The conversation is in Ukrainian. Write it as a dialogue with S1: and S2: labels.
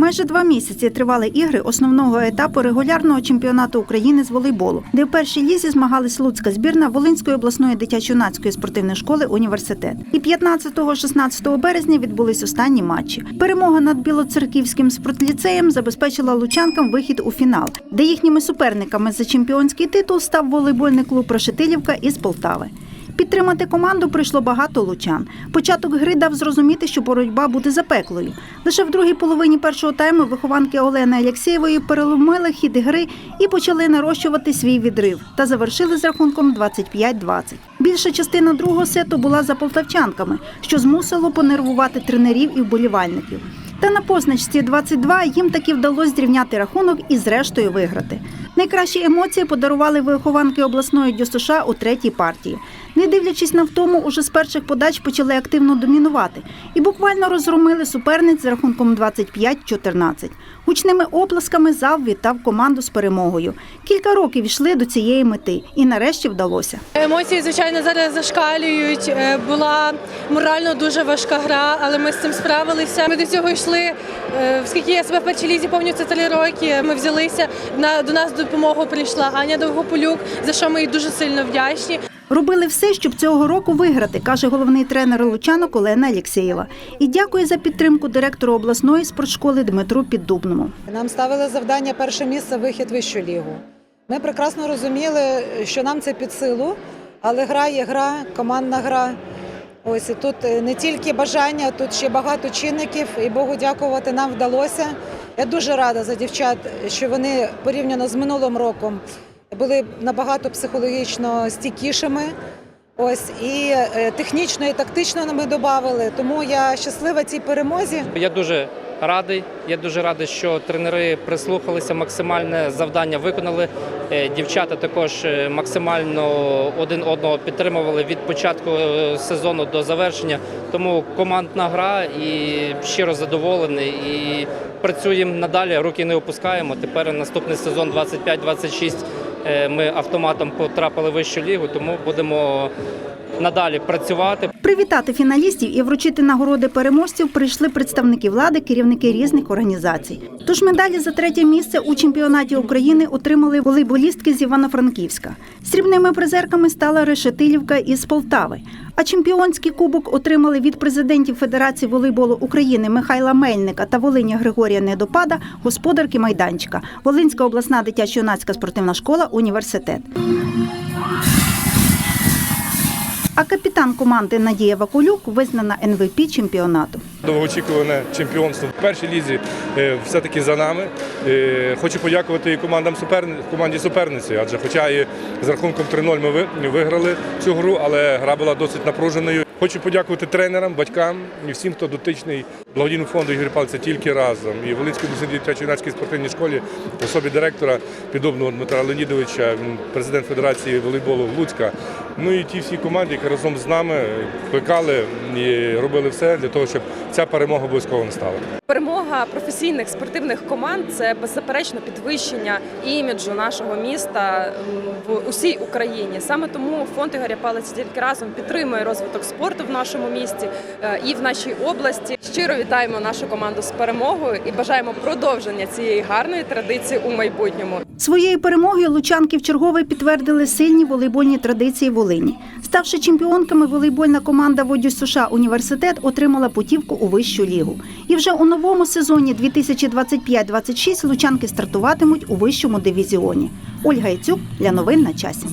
S1: Майже два місяці тривали ігри основного етапу регулярного чемпіонату України з волейболу, де в першій лізі змагались луцька збірна Волинської обласної дитячо-юнацької спортивної школи університет. І 15-16 березня відбулись останні матчі. Перемога над білоцерківським спортліцеєм забезпечила лучанкам вихід у фінал, де їхніми суперниками за чемпіонський титул став волейбольний клуб Прошетилівка із Полтави. Підтримати команду прийшло багато лучан. Початок гри дав зрозуміти, що боротьба буде запеклою. Лише в другій половині першого тайму вихованки Олени Алєксєєвої переломили хід гри і почали нарощувати свій відрив та завершили з рахунком 25-20. Більша частина другого сету була за полтавчанками, що змусило понервувати тренерів і вболівальників. Та на позначці 22 їм таки вдалося зрівняти рахунок і зрештою виграти. Найкращі емоції подарували вихованки обласної ДЮСШ у третій партії. Не дивлячись на втому, уже з перших подач почали активно домінувати і буквально розгромили суперниць з рахунком 25-14. Гучними оплесками зал вітав команду з перемогою. Кілька років йшли до цієї мети, і нарешті вдалося.
S2: Емоції, звичайно, зараз зашкалюють. Е, Була морально дуже важка гра, але ми з цим справилися. Ми до цього йшли. е, Оскільки я себе в першій лізі пам'ятаю, три роки. Ми взялися. На до нас допомогу прийшла Аня Довгополюк, за що ми їй дуже сильно вдячні.
S1: Робили все, щоб цього року виграти, каже головний тренер Лучанок Олена Алєксєєва. І дякує за підтримку директору обласної спортшколи Дмитру Піддубному.
S3: Нам ставили завдання перше місце вихід вищу лігу. Ми прекрасно розуміли, що нам це під силу, але гра є гра, командна гра. Ось і тут е, не тільки бажання, тут ще багато чинників, і Богу дякувати нам вдалося. Я дуже рада за дівчат, що вони порівняно з минулим роком були набагато психологічно стійкішими. Ось і е, технічно, і тактично ми додали. Тому я щаслива цій перемозі.
S4: Я дуже радий. Я дуже радий, що тренери прислухалися, максимальне завдання виконали. Е, Дівчата також е, максимально один одного підтримували від початку сезону до завершення. Тому командна гра і щиро задоволений. І працюємо надалі. Руки не опускаємо. Тепер наступний сезон 25-26 е, Ми автоматом потрапили в вищу лігу, тому будемо надалі працювати.
S1: Привітати фіналістів і вручити нагороди переможців прийшли представники влади, керівники різних організацій. Тож медалі за третє місце у чемпіонаті України отримали волейболістки з Івано-Франківська. Срібними призерками стала Решетилівка із Полтави. А чемпіонський кубок отримали від президентів Федерації волейболу України Михайла Мельника та Волині Григорія Недопада, господарки майданчика, Волинська обласна дитячо-юнацька спортивна школа, університет. А капітан команди Надія Вакулюк визнана НВП чемпіонату.
S5: Довгоочікуване чемпіонство в першій лізі е, все-таки за нами. Е, Хочу подякувати і командам суперни... команді суперниці, адже хоча і з рахунком 3-0 ми виграли цю гру, але гра була досить напруженою. Хочу подякувати тренерам, батькам і всім, хто дотичний благодійному фонду Ігоря Палиця тільки разом. І Волинській обласній дитячо-юнацькій спортивній школі особі директора підобного Дмитра Леонідовича, президент Федерації волейболу Луцька. Ну і ті всі команди, які разом з нами плекали і робили все для того, щоб ця перемога обов'язково настала.
S6: Перемога професійних спортивних команд це беззаперечно підвищення іміджу нашого міста в усій Україні. Саме тому фонд Ігоря Палиця тільки разом підтримує розвиток спорту в нашому місті е, і в нашій області. Щиро вітаємо нашу команду з перемогою і бажаємо продовження цієї гарної традиції у майбутньому.
S1: Своєю перемогою лучанки в чергове підтвердили сильні волейбольні традиції Волині. Ставши чемпіонками, волейбольна команда Водю США університет отримала путівку у вищу лігу. І вже у новому сезоні 2025-26 лучанки стартуватимуть у вищому дивізіоні. Ольга Яцюк для новин на часі.